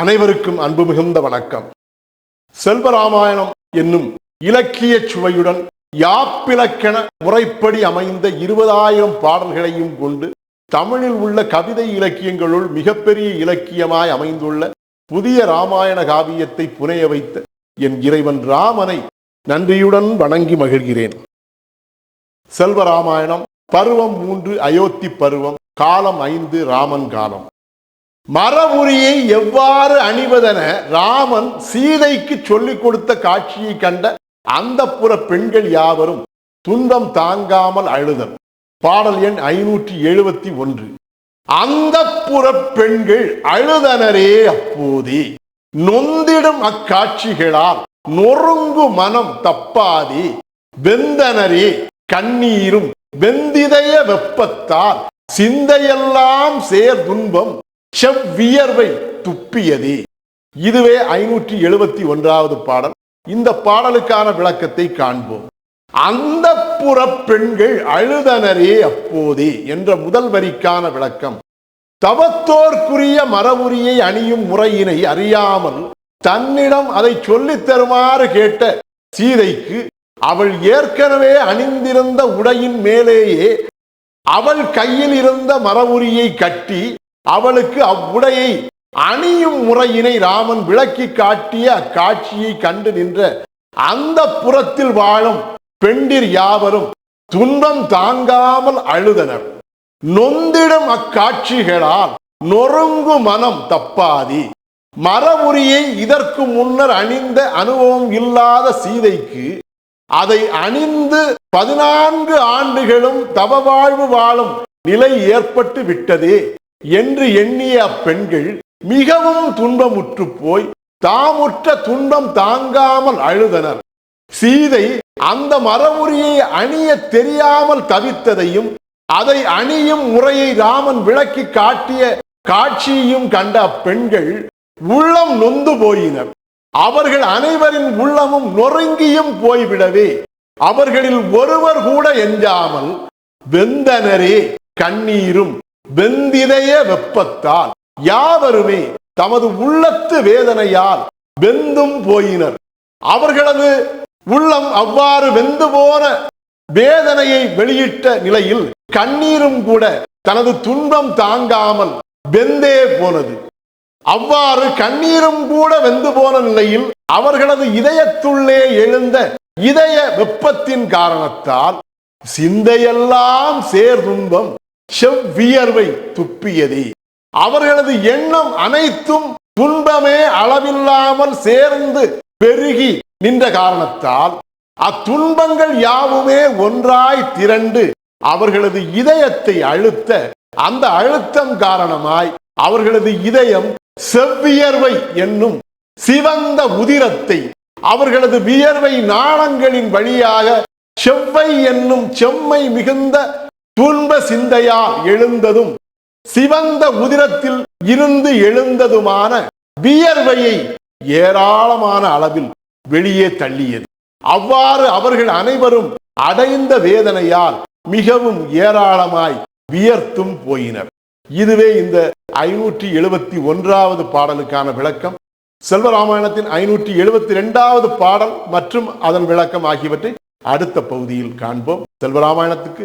அனைவருக்கும் அன்பு மிகுந்த வணக்கம். செல்வராமாயணம் என்னும் இலக்கிய சுவையுடன் யாப்பிலக்கண முறைப்படி அமைந்த இருபதாயிரம் பாடல்களையும் கொண்டு தமிழில் உள்ள கவிதை இலக்கியங்களுள் மிகப்பெரிய இலக்கியமாய் அமைந்துள்ள புதிய ராமாயண காவியத்தை புனைய வைத்த என் இறைவன் ராமனை நன்றியுடன் வணங்கி மகிழ்கிறேன். செல்வராமாயணம் பருவம் மூன்று அயோத்தி பருவம் காலம் ஐந்து ராமன் காலம். மரபுரியை எவ்வாறு அணிவதென ராமன் சீதைக்கு சொல்லிக் கொடுத்த காட்சியை கண்ட அந்த புற பெண்கள் யாவரும் துன்பம் தாங்காமல் அழுதல் பாடல் எண் ஐநூற்றி எழுபத்தி ஒன்று. அந்த புற பெண்கள் அழுதனரே அப்போதே. நொந்திடும் அக்காட்சிகளால் நொறுங்கு மனம் தப்பாதே. வெந்தனரே கண்ணீரும் வெந்திதய வெப்பத்தால் சிந்தையெல்லாம் சேர் துன்பம் செவ்வியர்வை துப்பியது. இதுவே ஐநூற்றி எழுபத்தி ஒன்றாவது பாடல். இந்த பாடலுக்கான விளக்கத்தை காண்போம். அந்த புற பெண்கள் அழுதனரே அப்போதே என்ற முதல் வரிக்கான விளக்கம். தவத்தோர்க்குரிய மரபுரியை அணியும் முறையினை அறியாமல் தன்னிடம் அதை சொல்லித் தருமாறு கேட்ட சீதைக்கு அவள் ஏற்கனவே அணிந்திருந்த உடையின் மேலேயே அவள் கையில் இருந்த மரபுரியை கட்டி அவளுக்கு அவ்வுடையை அணியும் முறையினை ராமன் விளக்கி காட்டிய அக்காட்சியை கண்டு நின்ற அந்த புறத்தில் வாழும் பெண்டிர் யாவரும் துன்பம் தாங்காமல் அழுதனர். நொந்திடும் அக்காட்சிகளால் நொறுங்கு மனம் தப்பாதி. மரமுறியை இதற்கு முன்னர் அணிந்த அனுபவம் இல்லாத சீதைக்கு அதை அணிந்து பதினான்கு ஆண்டுகளும் தவ வாழ்வு வாழும் நிலை ஏற்பட்டு விட்டதே. என்று எண்ணிய அப்பெண்கள் மிகவும் துன்பமுற்று போய் தாமுற்ற துன்பம் தாங்காமல் அழுதனர். சீதை அந்த மரமுறியை அணிய தெரியாமல் தவித்ததையும் அதை அணியும் முறையை ராமன் விளக்கி காட்டிய காட்சியையும் கண்ட அப்பெண்கள் உள்ளம் நொந்து போயினர். அவர்கள் அனைவரின் உள்ளமும் நொறுங்கியும் போய்விடவே அவர்களில் ஒருவர் கூட எஞ்சாமல் வெந்தனரே கண்ணீரும் வெந்திதய வெப்பத்தால் யாவருமே தமது உள்ளத்து வேதனையால் வெந்தும் போயினர். அவர்களது உள்ளம் அவ்வாறு வெந்து போன வேதனையை வெளியிட்ட நிலையில் கண்ணீரும் கூட தனது துன்பம் தாங்காமல் வெந்தே போனது. அவ்வாறு கண்ணீரும் கூட வெந்து போன நிலையில் அவர்களது இதயத்துள்ளே எழுந்த இதய வெப்பத்தின் காரணத்தால் சிந்தையெல்லாம் சேர் துன்பம் செவ்வியர்வை துப்பியது. அவர்களது எண்ணம் அனைத்தும் துன்பமே அளவில்லாமல் சேர்ந்து பெருகி நின்ற காரணத்தால் அத்துன்பங்கள் யாவுமே ஒன்றாய் திரண்டு அவர்களது இதயத்தை அழுத்த அந்த அழுத்தம் காரணமாய் அவர்களது இதயம் செவ்வியர்வை என்னும் சிவந்த உதிரத்தை அவர்களது வியர்வை நாளங்களின் வழியாக செவ்வை என்னும் செம்மை மிகுந்த துன்ப சிந்தையால் எழுந்ததும் சிவந்த உதிரத்தில் இருந்து எழுந்ததுமான வியர்வையை ஏராளமான அளவில் வெளியே தள்ளியது. அவ்வாறு அவர்கள் அனைவரும் அடைந்த வேதனையால் மிகவும் ஏராளமாய் வியர்த்தும் போயினர். இதுவே இந்த ஐநூற்றி எழுபத்தி ஒன்றாவது பாடலுக்கான விளக்கம். செல்வராமாயணத்தின் ஐநூற்றி எழுபத்தி ரெண்டாவது பாடல் மற்றும் அதன் விளக்கம் ஆகியவற்றை அடுத்த பகுதியில் காண்போம். செல்வராமாயணத்துக்கு